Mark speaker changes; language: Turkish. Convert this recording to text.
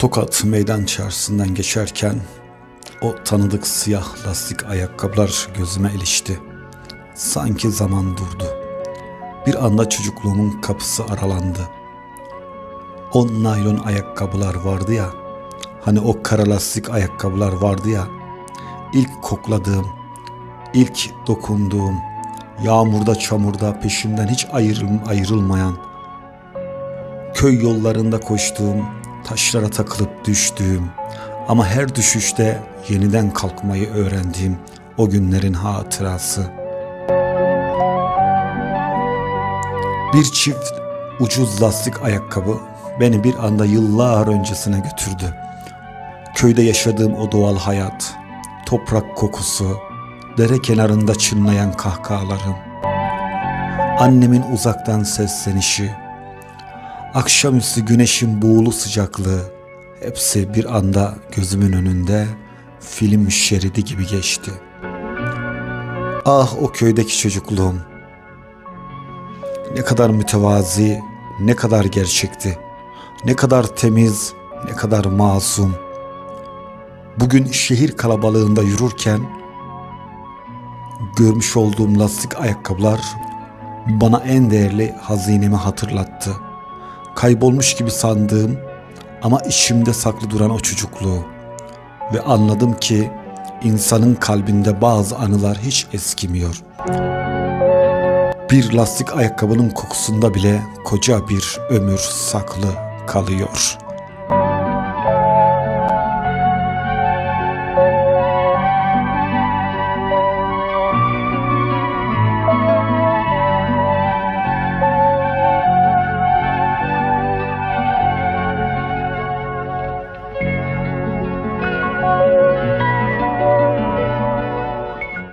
Speaker 1: Tokat meydan çarşısından geçerken o tanıdık siyah lastik ayakkabılar gözüme ilişti. Sanki zaman durdu. Bir anda çocukluğumun kapısı aralandı. O naylon ayakkabılar vardı ya, hani o kara lastik ayakkabılar vardı ya, ilk kokladığım, ilk dokunduğum, yağmurda çamurda peşimden hiç ayrıl- ayrılmayan, köy yollarında koştuğum, taşlara takılıp düştüğüm ama her düşüşte yeniden kalkmayı öğrendiğim o günlerin hatırası. Bir çift ucuz lastik ayakkabı beni bir anda yıllar öncesine götürdü. Köyde yaşadığım o doğal hayat, toprak kokusu, dere kenarında çınlayan kahkahalarım, annemin uzaktan seslenişi, akşamüstü güneşin buğulu sıcaklığı hepsi bir anda gözümün önünde film şeridi gibi geçti. Ah o köydeki çocukluğum. Ne kadar mütevazi, ne kadar gerçekti. Ne kadar temiz, ne kadar masum. Bugün şehir kalabalığında yürürken görmüş olduğum lastik ayakkabılar bana en değerli hazinemi hatırlattı. Kaybolmuş gibi sandığım ama içimde saklı duran o çocukluğu ve anladım ki insanın kalbinde bazı anılar hiç eskimiyor. Bir lastik ayakkabının kokusunda bile koca bir ömür saklı kalıyor.''